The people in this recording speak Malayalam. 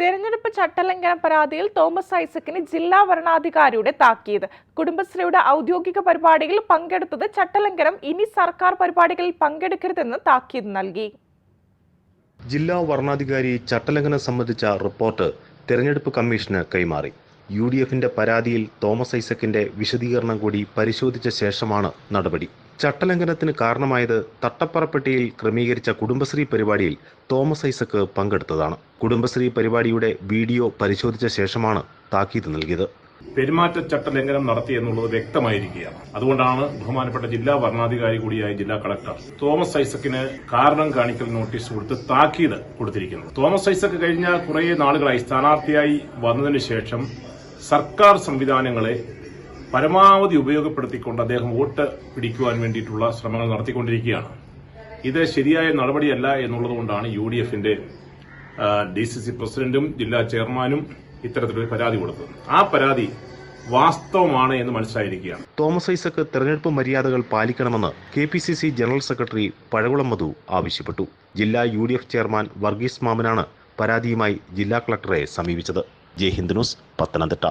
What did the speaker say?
തെരഞ്ഞെടുപ്പ് ചട്ടലംഘന പരാതിയിൽ തോമസ് ഐസക്കിന് ജില്ലാ വരണാധികാരിയുടെ താക്കീത്. കുടുംബശ്രീയുടെ ഔദ്യോഗിക പരിപാടിയിൽ പങ്കെടുത്തത് ചട്ടലംഘനം. ഇനി സർക്കാർ പരിപാടികളിൽ പങ്കെടുക്കരുതെന്ന് താക്കീത് നൽകി. ജില്ലാ വരണാധികാരി ചട്ടലംഘനം സംബന്ധിച്ച റിപ്പോർട്ട് തെരഞ്ഞെടുപ്പ് കമ്മീഷന് കൈമാറി. യു ഡി എഫിന്റെ പരാതിയിൽ തോമസ് ഐസക്കിന്റെ വിശദീകരണം കൂടി പരിശോധിച്ച ശേഷമാണ് നടപടി. ചട്ടലംഘനത്തിന് കാരണമായത് തട്ടപ്പറപ്പെട്ടിയിൽ ക്രമീകരിച്ച കുടുംബശ്രീ പരിപാടിയിൽ തോമസ് ഐസക്ക് പങ്കെടുത്തതാണ്. കുടുംബശ്രീ പരിപാടിയുടെ വീഡിയോ പരിശോധിച്ച ശേഷമാണ് താക്കീത് നൽകിയത്. പെരുമാറ്റച്ചട്ട ലംഘനം നടത്തി എന്നുള്ളത് വ്യക്തമായിരിക്കുകയാണ്. അതുകൊണ്ടാണ് ബഹുമാനപ്പെട്ട ജില്ലാ ഭരണാധികാരി കൂടിയായ ജില്ലാ കളക്ടർ തോമസ് ഐസക്കിന് കാരണം കാണിക്കൽ നോട്ടീസ് കൊടുത്ത് താക്കീത് കൊടുത്തിരിക്കുന്നത്. തോമസ് ഐസക്ക് കഴിഞ്ഞ കുറേ നാളുകളായി സ്ഥാനാർത്ഥിയായി വന്നതിന് ശേഷം സർക്കാർ സംവിധാനങ്ങളെ പരമാവധി ഉപയോഗപ്പെടുത്തിക്കൊണ്ട് അദ്ദേഹം വോട്ട് പിടിക്കുവാൻ വേണ്ടിയിട്ടുള്ള ശ്രമങ്ങൾ നടത്തിക്കൊണ്ടിരിക്കുകയാണ്. ഇത് ശരിയായ നടപടിയല്ല എന്നുള്ളതുകൊണ്ടാണ് യു ഡി എഫിന്റെ ഡി സി സി പ്രസിഡന്റും ജില്ലാ ചെയർമാനും ഇത്തരത്തിലൊരു പരാതി കൊടുത്തത്. ആ പരാതി വാസ്തവമാണ് എന്ന് മനസ്സിലായിരിക്കുകയാണ്. തോമസ് ഐസക്ക് തെരഞ്ഞെടുപ്പ് മര്യാദകൾ പാലിക്കണമെന്ന് K P C C general secretary Pazhakulam Madhu ആവശ്യപ്പെട്ടു. ജില്ലാ U D F chairman Varghese മാമനാണ് പരാതിയുമായി ജില്ലാ കളക്ടറെ സമീപിച്ചത്. ജയ് ഹിന്ദ് ന്യൂസ് പത്തനംതിട്ട.